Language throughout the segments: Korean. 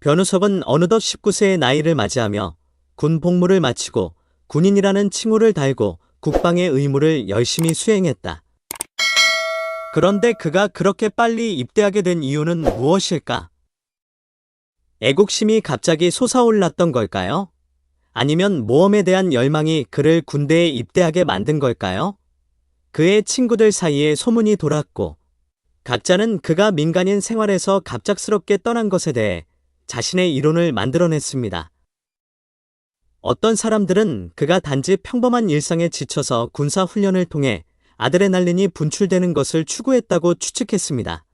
변우석은 어느덧 19세의 나이를 맞이하며 군 복무를 마치고 군인이라는 칭호를 달고 국방의 의무를 열심히 수행했다. 그런데 그가 그렇게 빨리 입대하게 된 이유는 무엇일까? 애국심이 갑자기 솟아올랐던 걸까요? 아니면 모험에 대한 열망이 그를 군대에 입대하게 만든 걸까요? 그의 친구들 사이에 소문이 돌았고, 각자는 그가 민간인 생활에서 갑작스럽게 떠난 것에 대해 자신의 이론을 만들어냈습니다. 어떤 사람들은 그가 단지 평범한 일상에 지쳐서 군사 훈련을 통해 아드레날린이 분출되는 것을 추구했다고 추측했습니다.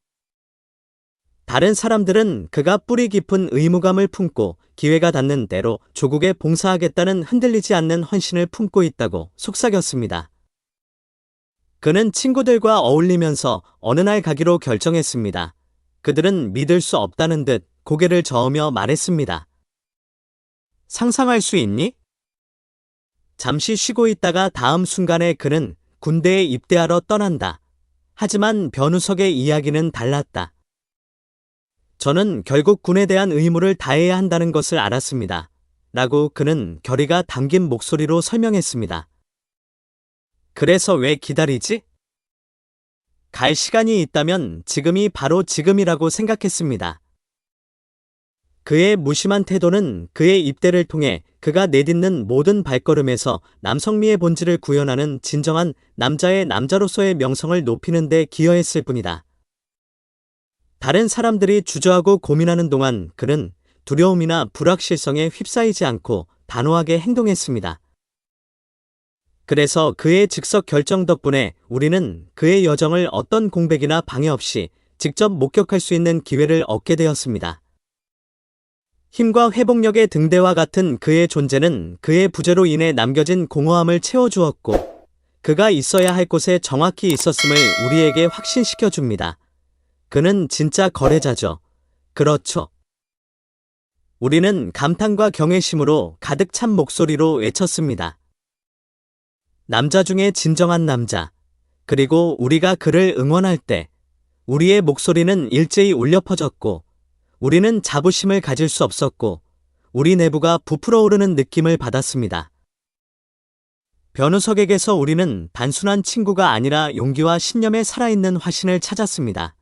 다른 사람들은 그가 뿌리 깊은 의무감을 품고 기회가 닿는 대로 조국에 봉사하겠다는 흔들리지 않는 헌신을 품고 있다고 속삭였습니다. 그는 친구들과 어울리면서 어느 날 가기로 결정했습니다. 그들은 믿을 수 없다는 듯 고개를 저으며 말했습니다. 상상할 수 있니? 잠시 쉬고 있다가 다음 순간에 그는 군대에 입대하러 떠난다. 하지만 변우석의 이야기는 달랐다. 저는 결국 군에 대한 의무를 다해야 한다는 것을 알았습니다. 라고 그는 결의가 담긴 목소리로 설명했습니다. 그래서 왜 기다리지? 갈 시간이 있다면 지금이 바로 지금이라고 생각했습니다. 그의 무심한 태도는 그의 입대를 통해 그가 내딛는 모든 발걸음에서 남성미의 본질을 구현하는 진정한 남자의 남자로서의 명성을 높이는 데 기여했을 뿐이다. 다른 사람들이 주저하고 고민하는 동안 그는 두려움이나 불확실성에 휩싸이지 않고 단호하게 행동했습니다. 그래서 그의 즉석 결정 덕분에 우리는 그의 여정을 어떤 공백이나 방해 없이 직접 목격할 수 있는 기회를 얻게 되었습니다. 힘과 회복력의 등대와 같은 그의 존재는 그의 부재로 인해 남겨진 공허함을 채워주었고, 그가 있어야 할 곳에 정확히 있었음을 우리에게 확신시켜 줍니다. 그는 진짜 거래자죠. 그렇죠. 우리는 감탄과 경외심으로 가득 찬 목소리로 외쳤습니다. 남자 중에 진정한 남자. 그리고 우리가 그를 응원할 때 우리의 목소리는 일제히 울려 퍼졌고 우리는 자부심을 가질 수 없었고 우리 내부가 부풀어 오르는 느낌을 받았습니다. 변우석에게서 우리는 단순한 친구가 아니라 용기와 신념에 살아있는 화신을 찾았습니다.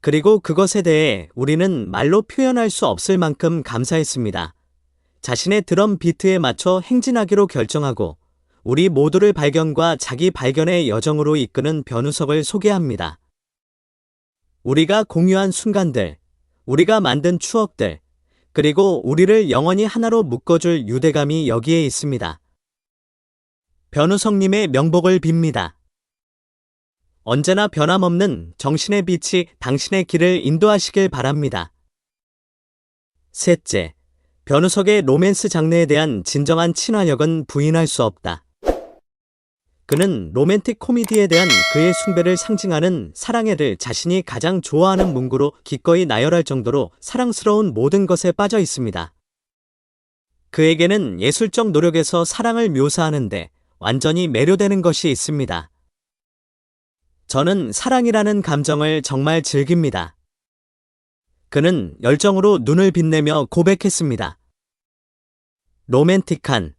그리고 그것에 대해 우리는 말로 표현할 수 없을 만큼 감사했습니다. 자신의 드럼 비트에 맞춰 행진하기로 결정하고 우리 모두를 발견과 자기 발견의 여정으로 이끄는 변우석을 소개합니다. 우리가 공유한 순간들, 우리가 만든 추억들, 그리고 우리를 영원히 하나로 묶어줄 유대감이 여기에 있습니다. 변우석님의 명복을 빕니다. 언제나 변함없는 정신의 빛이 당신의 길을 인도하시길 바랍니다. 셋째, 변우석의 로맨스 장르에 대한 진정한 친화력은 부인할 수 없다. 그는 로맨틱 코미디에 대한 그의 숭배를 상징하는 사랑해를 자신이 가장 좋아하는 문구로 기꺼이 나열할 정도로 사랑스러운 모든 것에 빠져 있습니다. 그에게는 예술적 노력에서 사랑을 묘사하는데 완전히 매료되는 것이 있습니다. 저는 사랑이라는 감정을 정말 즐깁니다. 그는 열정으로 눈을 빛내며 고백했습니다. 로맨틱한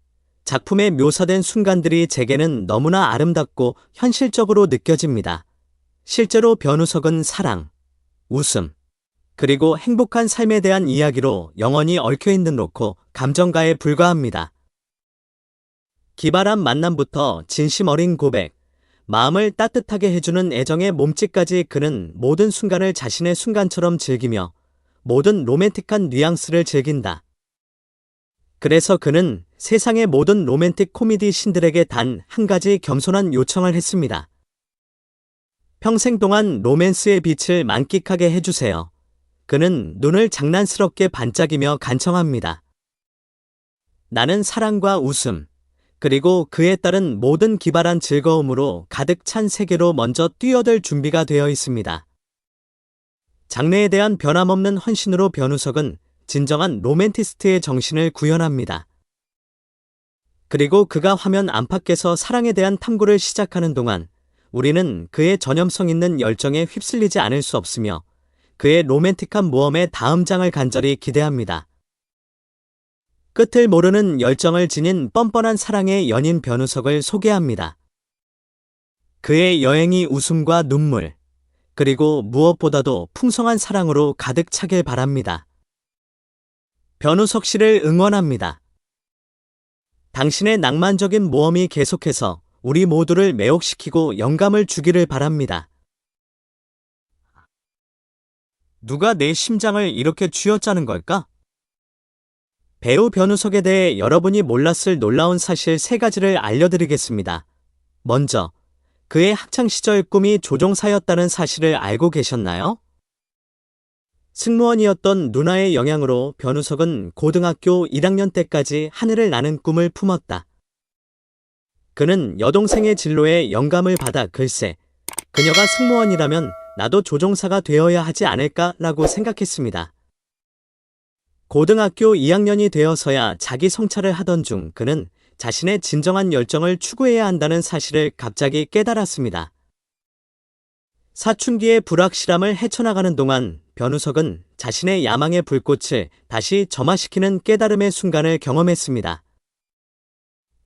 작품에 묘사된 순간들이 제게는 너무나 아름답고 현실적으로 느껴집니다. 실제로 변우석은 사랑, 웃음, 그리고 행복한 삶에 대한 이야기로 영원히 얽혀있는 놓고 감정가에 불과합니다. 기발한 만남부터 진심 어린 고백, 마음을 따뜻하게 해주는 애정의 몸짓까지 그는 모든 순간을 자신의 순간처럼 즐기며 모든 로맨틱한 뉘앙스를 즐긴다. 그래서 그는 세상의 모든 로맨틱 코미디 신들에게 단 한 가지 겸손한 요청을 했습니다. 평생 동안 로맨스의 빛을 만끽하게 해주세요. 그는 눈을 장난스럽게 반짝이며 간청합니다. 나는 사랑과 웃음, 그리고 그에 따른 모든 기발한 즐거움으로 가득 찬 세계로 먼저 뛰어들 준비가 되어 있습니다. 장래에 대한 변함없는 헌신으로 변우석은 진정한 로맨티스트의 정신을 구현합니다. 그리고 그가 화면 안팎에서 사랑에 대한 탐구를 시작하는 동안 우리는 그의 전염성 있는 열정에 휩쓸리지 않을 수 없으며 그의 로맨틱한 모험의 다음 장을 간절히 기대합니다. 끝을 모르는 열정을 지닌 뻔뻔한 사랑의 연인 변우석을 소개합니다. 그의 여행이 웃음과 눈물, 그리고 무엇보다도 풍성한 사랑으로 가득 차길 바랍니다. 변우석 씨를 응원합니다. 당신의 낭만적인 모험이 계속해서 우리 모두를 매혹시키고 영감을 주기를 바랍니다. 누가 내 심장을 이렇게 쥐어짜는 걸까? 배우 변우석에 대해 여러분이 몰랐을 놀라운 사실 세 가지를 알려드리겠습니다. 먼저, 그의 학창시절 꿈이 조종사였다는 사실을 알고 계셨나요? 승무원이었던 누나의 영향으로 변우석은 고등학교 1학년 때까지 하늘을 나는 꿈을 품었다. 그는 여동생의 진로에 영감을 받아 글쎄, 그녀가 승무원이라면 나도 조종사가 되어야 하지 않을까라고 생각했습니다. 고등학교 2학년이 되어서야 자기 성찰을 하던 중 그는 자신의 진정한 열정을 추구해야 한다는 사실을 갑자기 깨달았습니다. 사춘기의 불확실함을 헤쳐나가는 동안 변우석은 자신의 야망의 불꽃을 다시 점화시키는 깨달음의 순간을 경험했습니다.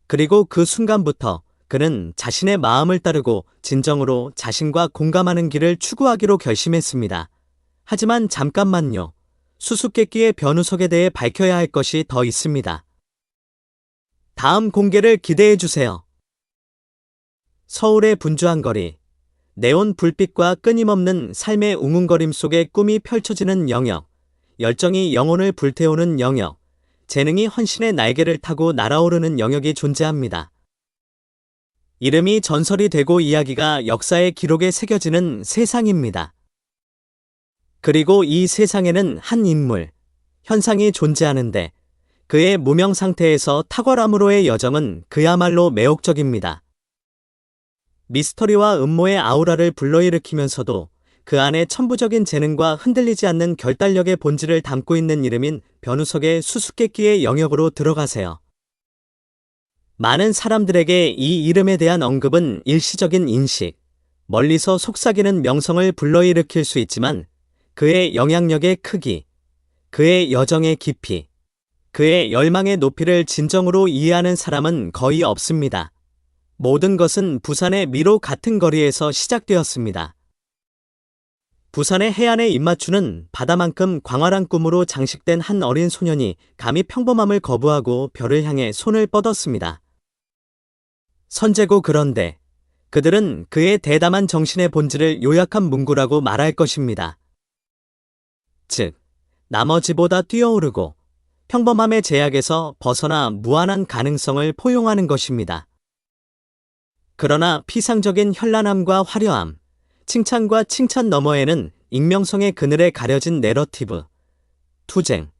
그리고 그 순간부터 그는 자신의 마음을 따르고 진정으로 자신과 공감하는 길을 추구하기로 결심했습니다. 하지만 잠깐만요. 수수께끼의 변우석에 대해 밝혀야 할 것이 더 있습니다. 다음 공개를 기대해 주세요. 서울의 분주한 거리. 네온 불빛과 끊임없는 삶의 웅웅거림 속에 꿈이 펼쳐지는 영역. 열정이 영혼을 불태우는 영역. 재능이 헌신의 날개를 타고 날아오르는 영역이 존재합니다. 이름이 전설이 되고 이야기가 역사의 기록에 새겨지는 세상입니다. 그리고 이 세상에는 한 인물, 현상이 존재하는데 그의 무명 상태에서 탁월함으로의 여정은 그야말로 매혹적입니다. 미스터리와 음모의 아우라를 불러일으키면서도 그 안에 천부적인 재능과 흔들리지 않는 결단력의 본질을 담고 있는 이름인 변우석의 수수께끼의 영역으로 들어가세요. 많은 사람들에게 이 이름에 대한 언급은 일시적인 인식, 멀리서 속삭이는 명성을 불러일으킬 수 있지만 그의 영향력의 크기, 그의 여정의 깊이, 그의 열망의 높이를 진정으로 이해하는 사람은 거의 없습니다. 모든 것은 부산의 미로 같은 거리에서 시작되었습니다. 부산의 해안의 입맞추는 바다만큼 광활한 꿈으로 장식된 한 어린 소년이 감히 평범함을 거부하고 별을 향해 손을 뻗었습니다. 선제고 그런데 그들은 그의 대담한 정신의 본질을 요약한 문구라고 말할 것입니다. 즉, 나머지보다 뛰어오르고 평범함의 제약에서 벗어나 무한한 가능성을 포용하는 것입니다. 그러나 피상적인 현란함과 화려함, 칭찬과 칭찬 너머에는 익명성의 그늘에 가려진 내러티브, 투쟁,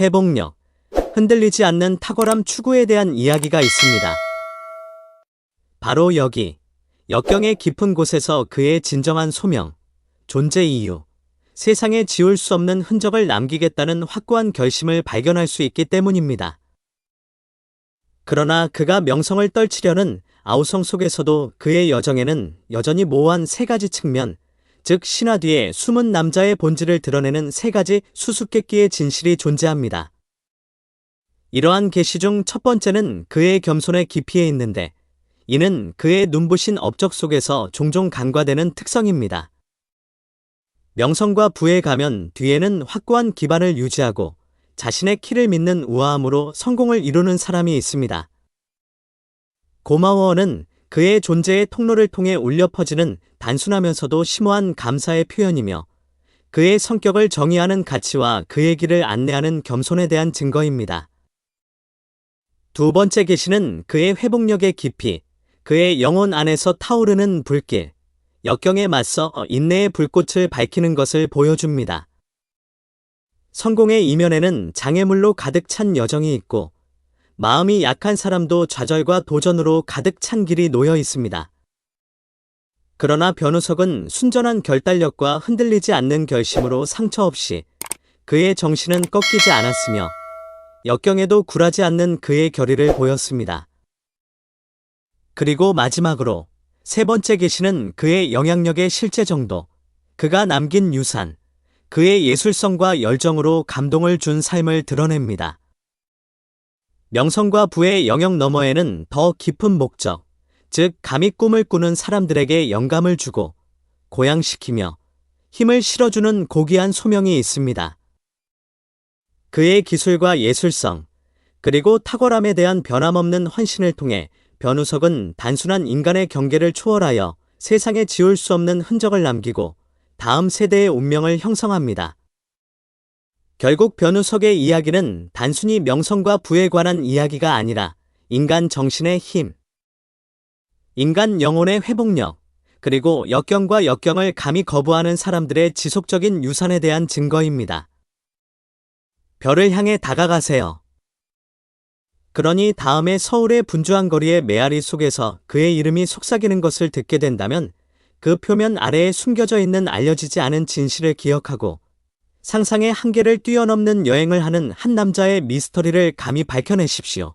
회복력, 흔들리지 않는 탁월함 추구에 대한 이야기가 있습니다. 바로 여기, 역경의 깊은 곳에서 그의 진정한 소명, 존재 이유, 세상에 지울 수 없는 흔적을 남기겠다는 확고한 결심을 발견할 수 있기 때문입니다. 그러나 그가 명성을 떨치려는 아우성 속에서도 그의 여정에는 여전히 모호한 세 가지 측면, 즉 신화 뒤에 숨은 남자의 본질을 드러내는 세 가지 수수께끼의 진실이 존재합니다. 이러한 계시 중 첫 번째는 그의 겸손의 깊이에 있는데, 이는 그의 눈부신 업적 속에서 종종 간과되는 특성입니다. 명성과 부에 가면 뒤에는 확고한 기반을 유지하고 자신의 키를 믿는 우아함으로 성공을 이루는 사람이 있습니다. 고마워는 그의 존재의 통로를 통해 울려 퍼지는 단순하면서도 심오한 감사의 표현이며 그의 성격을 정의하는 가치와 그의 길을 안내하는 겸손에 대한 증거입니다. 두 번째 계시는 그의 회복력의 깊이, 그의 영혼 안에서 타오르는 불길, 역경에 맞서 인내의 불꽃을 밝히는 것을 보여줍니다. 성공의 이면에는 장애물로 가득 찬 여정이 있고 마음이 약한 사람도 좌절과 도전으로 가득 찬 길이 놓여 있습니다. 그러나 변우석은 순전한 결단력과 흔들리지 않는 결심으로 상처 없이 그의 정신은 꺾이지 않았으며 역경에도 굴하지 않는 그의 결의를 보였습니다. 그리고 마지막으로 세 번째 계시는 그의 영향력의 실제 정도, 그가 남긴 유산, 그의 예술성과 열정으로 감동을 준 삶을 드러냅니다. 명성과 부의 영역 너머에는 더 깊은 목적, 즉 감히 꿈을 꾸는 사람들에게 영감을 주고 고양시키며 힘을 실어주는 고귀한 소명이 있습니다. 그의 기술과 예술성, 그리고 탁월함에 대한 변함없는 헌신을 통해 변우석은 단순한 인간의 경계를 초월하여 세상에 지울 수 없는 흔적을 남기고 다음 세대의 운명을 형성합니다. 결국 변우석의 이야기는 단순히 명성과 부에 관한 이야기가 아니라 인간 정신의 힘, 인간 영혼의 회복력, 그리고 역경과 역경을 감히 거부하는 사람들의 지속적인 유산에 대한 증거입니다. 별을 향해 다가가세요. 그러니 다음에 서울의 분주한 거리의 메아리 속에서 그의 이름이 속삭이는 것을 듣게 된다면 그 표면 아래에 숨겨져 있는 알려지지 않은 진실을 기억하고 상상의 한계를 뛰어넘는 여행을 하는 한 남자의 미스터리를 감히 밝혀내십시오.